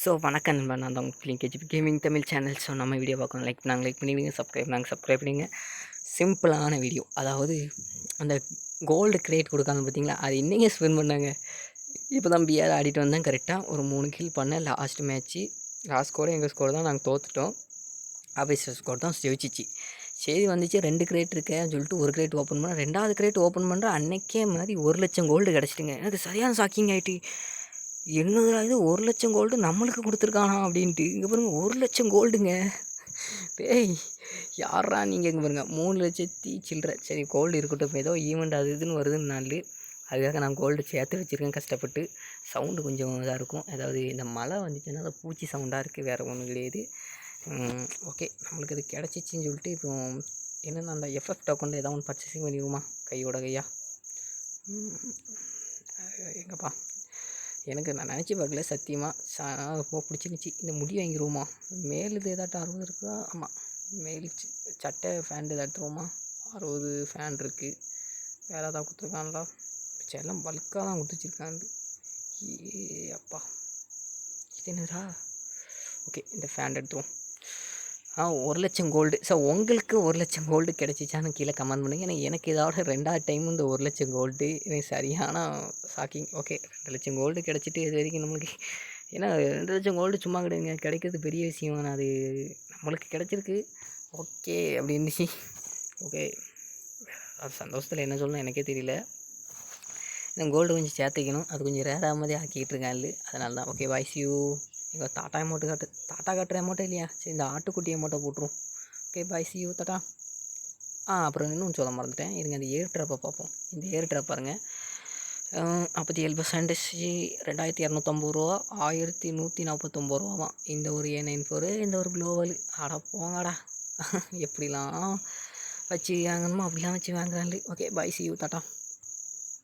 So வணக்கம் நண்பர் நான் தான் உங்களுக்கு film KG gaming Tamil channel so நம்ம வீடியோ பார்க்கணும். லைக் நாங்கள் லைக் பண்ணிவிடுங்க சப்ஸ்கிரைப் நாங்கள் சப்ஸ்கிரைப் பண்ணிங்க. சிம்பிளான வீடியோ அதாவது அந்த கோல்டு கிரேட் கொடுக்காங்க பார்த்தீங்களா? அது இன்றைக்கே ஸ்பெண்ட் பண்ணாங்க? இப்போ தான் பிஆர் ஆடிட்டு வந்தேன் கரெக்டாக ஒரு மூணு கில் பண்ணேன். லாஸ்ட் மேட்ச்சு லாஸ்ட் ஸ்கோர் எங்கள் ஸ்கோர் தான் நாங்கள் தோத்துட்டோம். ஆஃபீஸர் ஸ்கோர் தான் ஜெயிச்சிச்சு. சரி வந்துச்சு. ரெண்டு கிரேட் இருக்கேன்னு சொல்லிட்டு ஒரு கிரேட் ஓப்பன் பண்ணேன். ரெண்டாவது கிரேட் ஓப்பன் பண்ணுற அன்னைக்கே மாதிரி ஒரு லட்சம் கோல்டு கிடச்சிட்டுங்க. எனக்கு சரியான ஷாக்கிங் ஆகிட்டு என்னதுடா இது? ஒரு லட்சம் கோல்டு நம்மளுக்கு கொடுத்துருக்கானா? அப்படின்ட்டு. இங்கே பாருங்கள் ஒரு லட்சம் கோல்டுங்க டேய் யாரா நீங்கள் இங்கே பாருங்க. மூணு லட்சத்தி சில்லற. சரி கோல்டு இருக்கட்டும். ஏதோ ஈவெண்ட் அது இதுன்னு வருதுன்னு நாள். அதுக்காக நான் கோல்டு சேர்த்து வச்சுருக்கேன் கஷ்டப்பட்டு. சவுண்டு கொஞ்சம் இதாக இருக்கும். அதாவது இந்த மழை வந்துச்சுன்னா அதை பூச்சி சவுண்டாக இருக்குது வேறு ஒன்றும் கிடையாது ஓகே நம்மளுக்கு அது கிடச்சிச்சின்னு சொல்லிட்டு இப்போ என்னென்ன அந்த எஃப்எஃப் டோக்கனில் ஏதாவது ஒன்று பர்ச்சேசிங் பண்ணிடுவோமா? கையோட கையா? எங்கப்பா? எனக்கு நான் நினச்சி பார்க்கல சத்தியமாக ரொம்ப பிடிச்சிருந்துச்சி. இந்த முடி வாங்கிடுவோமா மேலுது ஏதாட்டும் அறுபது இருக்கா ஆமாம் மேல் சட்டை ஃபேண்ட் ஏதாவது எடுத்துருவோமா அறுபது ஃபேன் இருக்குது வேறு ஏதாவது கொடுத்துருக்காங்களா? சரி எல்லாம் பல்காக தான் கொடுத்து வச்சுருக்காங்க ஏ அப்பா. இது என்னடா? ஓகே இந்த ஃபேன் எடுத்துருவோம். ஒரு லட்சம் கோல்டு ஸோ உங்களுக்கு ஒரு லட்சம் கோல்டு கிடச்சிச்சான்னு கீழே கமெண்ட் பண்ணுங்க. ஏன்னா எனக்கு இதோட ரெண்டாவது டைம் இந்த ஒரு லட்சம் கோல்டு எனக்கு சரியான ஷாக்கிங் ஓகே ரெண்டு லட்சம் கோல்டு கிடச்சிட்டு இது வரைக்கும் நம்மளுக்கு ஏன்னா ரெண்டு லட்சம் கோல்டு சும்மா கிடைங்க. கிடைக்கிறது பெரிய விஷயம். நான் அது நம்மளுக்கு கிடச்சிருக்கு. ஓகே அப்படி இருந்துச்சு ஓகே அது சந்தோஷத்தில் என்ன சொல்லணும்? எனக்கே தெரியல. இந்த கோல்டு கொஞ்சம் சேர்த்துக்கணும். அது கொஞ்சம் ரேராக மாதிரி ஆக்கிட்டு இருக்காங்க அதனால தான் ஓகே வாய்ஸ் யூ எங்கள் தாட்டா அமௌண்ட்டு காட்டு. தாட்டா காட்டுற அமௌண்ட்டே இல்லையா? சரி இந்த ஆட்டுக்குட்டி அமௌண்ட்டை போட்டுரும். Okay bye see you tata ஆ அப்புறம் இன்னும் சொல்ல மறந்துட்டேன். இருங்க இந்த ஏர் ட்ராப்பை பார்ப்போம். இந்த ஏர் ட்ராப் பாருங்கள் நாற்பத்தி ஏழு பர்சன்டேஜ் ரெண்டாயிரத்தி இரநூத்தம்பது ரூபா. ஆயிரத்தி நூற்றி நாற்பத்தொம்பது ரூபாவாம் இந்த ஒரு ஏ நைன் ஃபோரு இந்த ஒரு க்ளோவல் அடா போங்கடா. எப்படிலாம் வச்சு வாங்கணுமோ அப்படிலாம் வச்சு வாங்குறாங்க okay bye see you tata